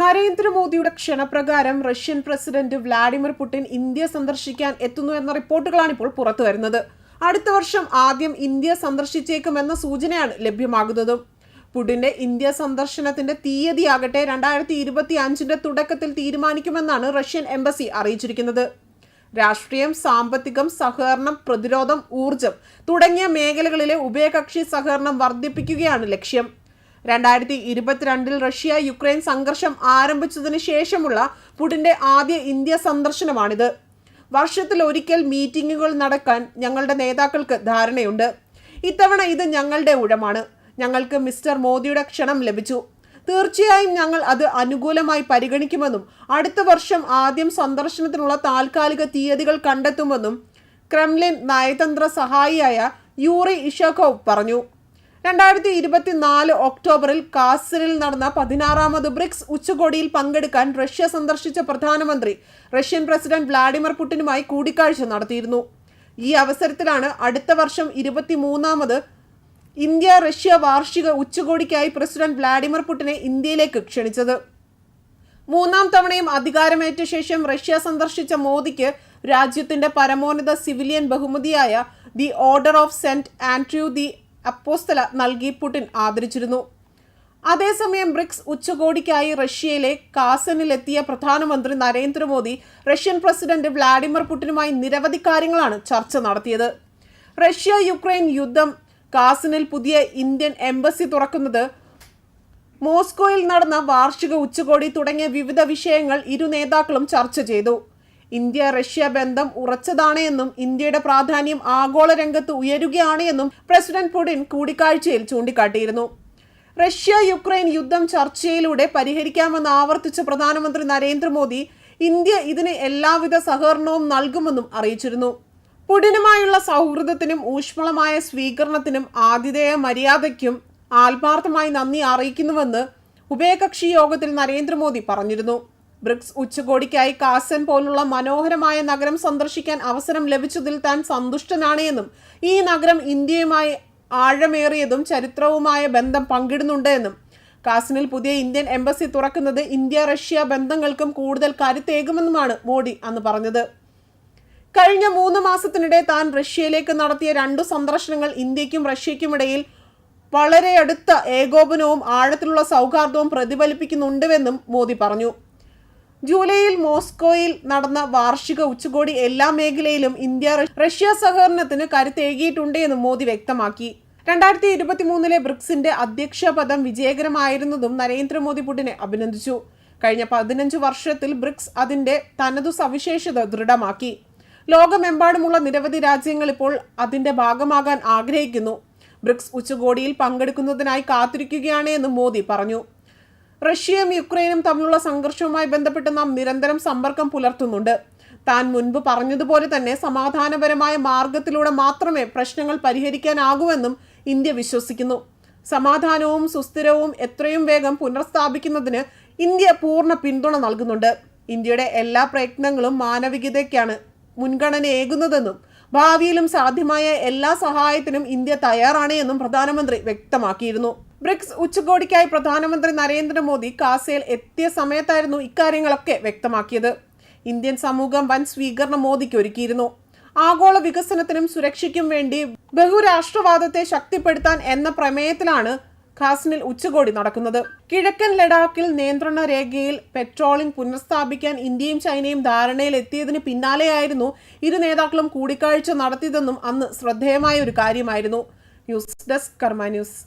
നരേന്ദ്രമോദിയുടെ ക്ഷണപ്രകാരം Russian president Vladimir Putin India സന്ദർശിക്കാൻ എത്തുന്നു എന്ന റിപ്പോർട്ടുകളാണ് ഇപ്പോൾ പുറത്തു വരുന്നത്. അടുത്ത വർഷം ആദ്യം ഇന്ത്യ സന്ദർശിച്ചേക്കുമെന്ന സൂചനയാണ് ലഭ്യമാകുന്നതും. പുടിന്റെ ഇന്ത്യ സന്ദർശനത്തിന്റെ തീയതിയാകട്ടെ രണ്ടായിരത്തി ഇരുപത്തി അഞ്ചിന്റെ തുടക്കത്തിൽ തീരുമാനിക്കുമെന്നാണ് റഷ്യൻ എംബസി അറിയിച്ചിരിക്കുന്നത്. രാഷ്ട്രീയം സാമ്പത്തികം സഹകരണം പ്രതിരോധം ഊർജം തുടങ്ങിയ മേഖലകളിലെ ഉഭയകക്ഷി സഹകരണം വർദ്ധിപ്പിക്കുകയാണ് ലക്ഷ്യം. രണ്ടായിരത്തി ഇരുപത്തിരണ്ടിൽ റഷ്യ യുക്രൈൻ സംഘർഷം ആരംഭിച്ചതിന് ശേഷമുള്ള പുടിന്റെ ആദ്യ ഇന്ത്യ സന്ദർശനമാണിത്. വർഷത്തിൽ ഒരിക്കൽ മീറ്റിംഗുകൾ നടക്കാൻ ഞങ്ങളുടെ നേതാക്കൾക്ക് ധാരണയുണ്ട്. ഇത്തവണ ഇത് ഞങ്ങളുടെ ഉഴമാണ് ഞങ്ങൾക്ക് മിസ്റ്റർ മോദിയുടെ ക്ഷണം ലഭിച്ചു. തീർച്ചയായും ഞങ്ങൾ അത് അനുകൂലമായി പരിഗണിക്കുമെന്നും അടുത്ത വർഷം ആദ്യം സന്ദർശനത്തിനുള്ള താൽക്കാലിക തീയതികൾ കണ്ടെത്തുമെന്നും ക്രെംലിൻ നയതന്ത്ര സഹായിയായ യൂറി ഇഷക്കോവ് പറഞ്ഞു. രണ്ടായിരത്തി ഇരുപത്തിനാല് ഒക്ടോബറിൽ കാസറിൽ നടന്ന പതിനാറാമത് ബ്രിക്സ് ഉച്ചകോടിയിൽ പങ്കെടുക്കാൻ റഷ്യ സന്ദർശിച്ച പ്രധാനമന്ത്രി റഷ്യൻ പ്രസിഡന്റ് വ്ളാഡിമിർ പുടിനുമായി കൂടിക്കാഴ്ച നടത്തിയിരുന്നു. ഈ അവസരത്തിലാണ് അടുത്ത വർഷം ഇരുപത്തിമൂന്നാമത് ഇന്ത്യ റഷ്യ വാർഷിക ഉച്ചകോടിക്കായി പ്രസിഡന്റ് വ്ളാഡിമിർ പുടിനെ ഇന്ത്യയിലേക്ക് ക്ഷണിച്ചത്. മൂന്നാം തവണയും അധികാരമേറ്റ ശേഷം റഷ്യ സന്ദർശിച്ച മോദിക്ക് രാജ്യത്തിന്റെ പരമോന്നത സിവിലിയൻ ബഹുമതിയായ the Order of Saint Andrew the apostle നൽകി പുടിൻ ആദരിച്ചിരുന്നു. അതേസമയം ബ്രിക്സ് ഉച്ചകോടിക്കായി റഷ്യയിലെ കാസനിലെത്തിയ പ്രധാനമന്ത്രി നരേന്ദ്രമോദി റഷ്യൻ പ്രസിഡന്റ് വ്ളാഡിമിർ പുടിനുമായി നിരവധി കാര്യങ്ങളാണ് ചർച്ച നടത്തിയത്. റഷ്യ യുക്രൈൻ യുദ്ധം കാസനിൽ പുതിയ ഇന്ത്യൻ എംബസി തുറക്കുന്നത് മോസ്കോയിൽ നടന്ന വാർഷിക ഉച്ചകോടി തുടങ്ങിയ വിവിധ വിഷയങ്ങൾ ഇരു നേതാക്കളും ചർച്ച ചെയ്തു. ഇന്ത്യ റഷ്യ ബന്ധം ഉറച്ചതാണ് എന്നും ഇന്ത്യയുടെ പ്രാധാന്യം ആഗോള രംഗത്ത് ഉയരുകയാണ് എന്നും പ്രസിഡന്റ് പുടിൻ കൂടിക്കാഴ്ചയിൽ ചൂണ്ടിക്കാട്ടിയിരുന്നു. റഷ്യ യുക്രൈൻ യുദ്ധം ചർച്ചയിലൂടെ പരിഹരിക്കാമെന്ന് ആവർത്തിച്ച പ്രധാനമന്ത്രി നരേന്ദ്രമോദി ഇന്ത്യ ഇതിന് എല്ലാവിധ സഹകരണവും നൽകുമെന്നും അറിയിച്ചിരുന്നു. പുടിനുമായുള്ള സൗഹൃദത്തിനും ഊഷ്മളമായ സ്വീകരണത്തിനും ആതിഥേയ മര്യാദയ്ക്കും ആത്മാർത്ഥമായി നന്ദി അറിയിക്കുന്നുവെന്ന് ഉഭയകക്ഷി യോഗത്തിൽ നരേന്ദ്രമോദി പറഞ്ഞിരുന്നു. ബ്രിക്സ് ഉച്ചകോടിക്കായി കാസൻ പോലുള്ള മനോഹരമായ നഗരം സന്ദർശിക്കാൻ അവസരം ലഭിച്ചതിൽ താൻ സന്തുഷ്ടനാണ് എന്നും ഈ നഗരം ഇന്ത്യയുമായി ആഴമേറിയതും ചരിത്രവുമായ ബന്ധം പങ്കിടുന്നുണ്ട് എന്നും കാസിനിൽ പുതിയ ഇന്ത്യൻ എംബസി തുറക്കുന്നത് ഇന്ത്യ റഷ്യ ബന്ധങ്ങൾക്കും കൂടുതൽ കരുത്തേകുമെന്നുമാണ് മോഡി അന്ന് പറഞ്ഞത്. കഴിഞ്ഞ മൂന്ന് മാസത്തിനിടെ താൻ റഷ്യയിലേക്ക് നടത്തിയ രണ്ടു സന്ദർശനങ്ങൾ ഇന്ത്യക്കും റഷ്യയ്ക്കുമിടയിൽ വളരെ അടുത്ത ഏകോപനവും ആഴത്തിലുള്ള സൗഹാർദ്ദവും പ്രതിഫലിപ്പിക്കുന്നുണ്ടുവെന്നും മോദി പറഞ്ഞു. ജൂലൈയിൽ മോസ്കോയിൽ നടന്ന വാർഷിക ഉച്ചകോടി എല്ലാ മേഖലയിലും ഇന്ത്യ റഷ്യ സഹകരണത്തിന് കരുത്തേകിയിട്ടുണ്ട് എന്ന് മോദി വ്യക്തമാക്കി. രണ്ടായിരത്തി ഇരുപത്തി മൂന്നിലെ ബ്രിക്സിന്റെ അധ്യക്ഷ പദം വിജയകരമായിരുന്നതും നരേന്ദ്രമോദി പുടിനെ അഭിനന്ദിച്ചു. കഴിഞ്ഞ പതിനഞ്ച് വർഷത്തിൽ ബ്രിക്സ് അതിന്റെ തനതു സവിശേഷത ദൃഢമാക്കി. ലോകമെമ്പാടുമുള്ള നിരവധി രാജ്യങ്ങൾ ഇപ്പോൾ അതിന്റെ ഭാഗമാകാൻ ആഗ്രഹിക്കുന്നു. ബ്രിക്സ് ഉച്ചകോടിയിൽ പങ്കെടുക്കുന്നതിനായി കാത്തിരിക്കുകയാണ് എന്ന് മോദി പറഞ്ഞു. റഷ്യയും യുക്രൈനും തമ്മിലുള്ള സംഘർഷവുമായി ബന്ധപ്പെട്ട് നാം നിരന്തരം സമ്പർക്കം പുലർത്തുന്നുണ്ട്. താൻ മുൻപ് പറഞ്ഞതുപോലെ തന്നെ സമാധാനപരമായ മാർഗത്തിലൂടെ മാത്രമേ പ്രശ്നങ്ങൾ പരിഹരിക്കാനാകൂവെന്നും ഇന്ത്യ വിശ്വസിക്കുന്നു. സമാധാനവും സുസ്ഥിരവും എത്രയും വേഗം പുനഃസ്ഥാപിക്കുന്നതിന് ഇന്ത്യ പൂർണ പിന്തുണ നൽകുന്നുണ്ട്. ഇന്ത്യയുടെ എല്ലാ പ്രയത്നങ്ങളും മാനവികതയ്ക്കാണ് മുൻഗണനയേകുന്നതെന്നും ഭാവിയിലും സാധ്യമായ എല്ലാ സഹായത്തിനും ഇന്ത്യ തയ്യാറാണ് എന്നും പ്രധാനമന്ത്രി വ്യക്തമാക്കിയിരുന്നു. ബ്രിക്സ് ഉച്ചകോടിക്കായി പ്രധാനമന്ത്രി നരേന്ദ്രമോദി കാസയിൽ എത്തിയ സമയത്തായിരുന്നു ഇക്കാര്യങ്ങളൊക്കെ വ്യക്തമാക്കിയത്. ഇന്ത്യൻ സമൂഹം വൻ സ്വീകരണം മോദിക്ക് ഒരുക്കിയിരുന്നു. ആഗോള വികസനത്തിനും സുരക്ഷയ്ക്കും വേണ്ടി ബഹുരാഷ്ട്രവാദത്തെ ശക്തിപ്പെടുത്താൻ എന്ന പ്രമേയത്തിലാണ് ഖാസിനിൽ ഉച്ചകോടി നടക്കുന്നത്. കിഴക്കൻ ലഡാക്കിൽ നിയന്ത്രണ രേഖയിൽ പെട്രോളിംഗ് പുനഃസ്ഥാപിക്കാൻ ഇന്ത്യയും ചൈനയും ധാരണയിൽ എത്തിയതിന് പിന്നാലെയായിരുന്നു ഇരു നേതാക്കളും കൂടിക്കാഴ്ച നടത്തിയതെന്നും അന്ന് ശ്രദ്ധേയമായ ഒരു കാര്യമായിരുന്നു. News desk Karma news.